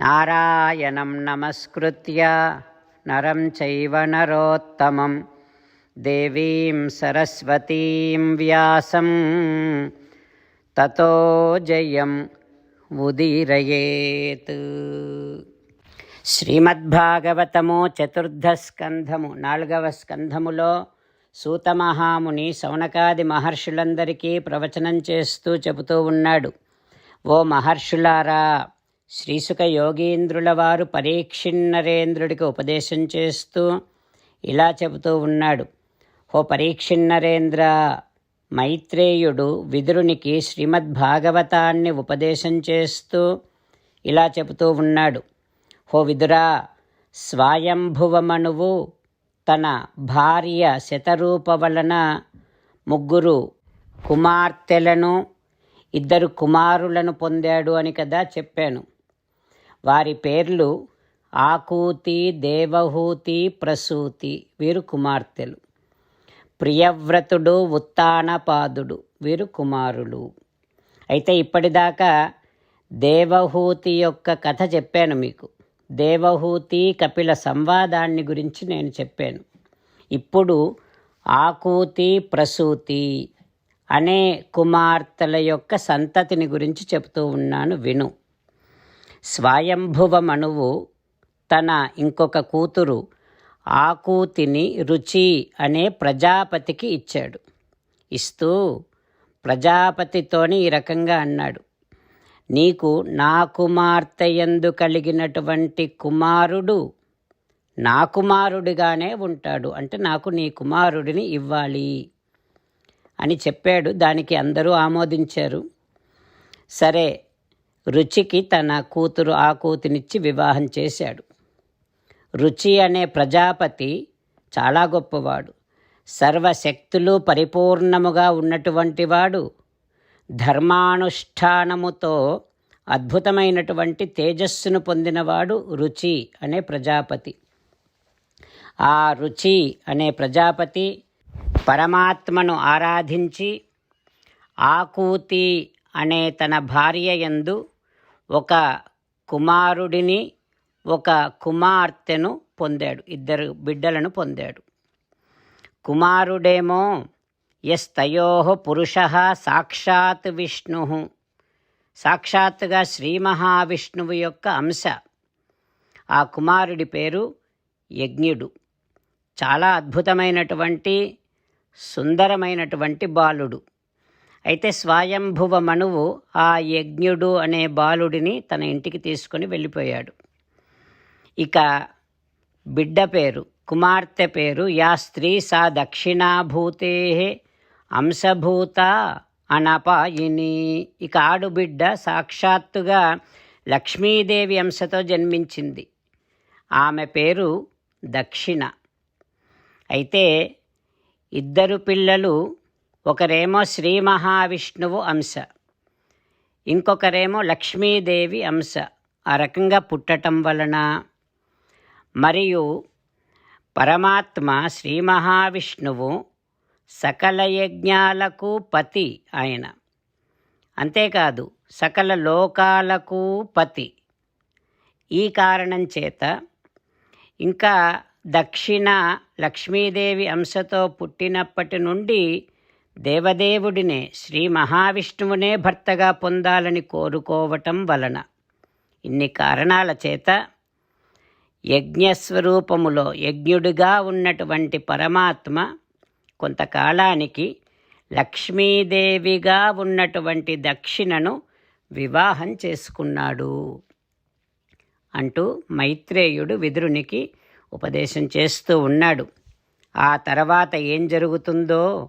నారాయణం నమస్కృత్య నరం చైవ నరోత్తమం. దేవీం సరస్వతీం వ్యాసం. తతో జయం ఉదీరయేత్. శ్రీమద్భాగవతము చతుర్థ స్కంధము నాలుగవ స్కంధములో సూతమహాముని సౌనకాది మహర్షులందరికీ ప్రవచనం చేస్తూ చెబుతూ ఉన్నాడు. ఓ మహర్షులారా శ్రీసుక యోగీంద్రుల వారు పరీక్షిన్నరేంద్రుడికి ఉపదేశం చేస్తూ ఇలా చెబుతూ ఉన్నాడు. ఓ పరీక్షిన్నరేంద్ర మైత్రేయుడు విదురునికి శ్రీమద్భాగవతాన్ని ఉపదేశం చేస్తూ ఇలా చెబుతూ ఉన్నాడు. ఓ విదురా స్వయంభువమనువు తన భార్య శతరూప వలన ముగ్గురు కుమార్తెలను ఇద్దరు కుమారులను పొందాడు అని కదా చెప్పాను. వారి పేర్లు ఆకూతి దేవహూతి ప్రసూతి వీరు కుమార్తెలు ప్రియవ్రతుడు ఉత్తానపాదుడు వీరు కుమారులు అయితే ఇప్పటిదాకా దేవహూతి యొక్క కథ చెప్పాను మీకు. దేవహూతి కపిల సంవాదాన్ని గురించి నేను చెప్పాను. ఇప్పుడు ఆకూతి ప్రసూతి అనే కుమార్తెల యొక్క సంతతిని గురించి చెప్తూ ఉన్నాను విను. స్వయంభువమణువు తన ఇంకొక కూతురు ఆకూతిని రుచి అనే ప్రజాపతికి ఇచ్చాడు. ఇస్తూ ప్రజాపతితోని ఈ రకంగా అన్నాడు. నీకు నా కుమార్తెయందు కలిగినటువంటి కుమారుడు నా కుమారుడిగానే ఉంటాడు. అంటే నాకు నీ కుమారుడిని ఇవ్వాలి అని చెప్పాడు. దానికి అందరూ ఆమోదించారు. సరే రుచికి తన కూతురు ఆకూతినిచ్చి వివాహం చేశాడు. రుచి అనే ప్రజాపతి చాలా గొప్పవాడు. సర్వశక్తులు పరిపూర్ణముగా ఉన్నటువంటి వాడు. ధర్మానుష్ఠానముతో అద్భుతమైనటువంటి తేజస్సును పొందినవాడు రుచి అనే ప్రజాపతి. ఆ రుచి అనే ప్రజాపతి పరమాత్మను ఆరాధించి ఆకూతి అనే తన భార్య యందు ఒక కుమారుడిని ఒక కుమార్తెను పొందాడు. ఇద్దరు బిడ్డలను పొందాడు. కుమారుడేమో ఎస్తయో పురుష సాక్షాత్ విష్ణు. సాక్షాత్తుగా శ్రీ మహావిష్ణువు యొక్క అంశ. ఆ కుమారుడి పేరు యజ్ఞుడు. చాలా అద్భుతమైనటువంటి సుందరమైనటువంటి బాలుడు. అయితే స్వయంభువ మనువు ఆ యజ్ఞుడు అనే బాలుడిని తన ఇంటికి తీసుకొని వెళ్ళిపోయాడు. ఇక బిడ్డ పేరు కుమార్తె పేరు యా స్త్రీ సా దక్షిణాభూతే అంశభూత అనపాయిని. ఇక ఆడుబిడ్డ సాక్షాత్తుగా లక్ష్మీదేవి అంశతో జన్మించింది. ఆమె పేరు దక్షిణ. అయితే ఇద్దరు పిల్లలు ఒకరేమో శ్రీ మహావిష్ణువు అంశ ఇంకొకరేమో లక్ష్మీదేవి అంశ ఆ రకంగా పుట్టటం వలన. మరియు పరమాత్మ శ్రీ మహావిష్ణువు సకల యజ్ఞాలకు పతి ఆయన. అంతేకాదు సకల లోకాలకు పతి ఈ కారణం చేత ఇంకా దక్షిణ లక్ష్మీదేవి అంశతో పుట్టినప్పటి నుండి దేవదేవుడినే శ్రీ మహావిష్ణువునే భర్తగా పొందాలని కోరుకోవటం వలన. ఇన్ని కారణాల చేత యజ్ఞస్వరూపములో యజ్ఞుడిగా ఉన్నటువంటి పరమాత్మ కొంతకాలానికి లక్ష్మీదేవిగా ఉన్నటువంటి దక్షిణను వివాహం చేసుకున్నాడు. అంటూ మైత్రేయుడు విదురునికి ఉపదేశం చేస్తూ ఉన్నాడు. ఆ తర్వాత ఏం జరుగుతుందో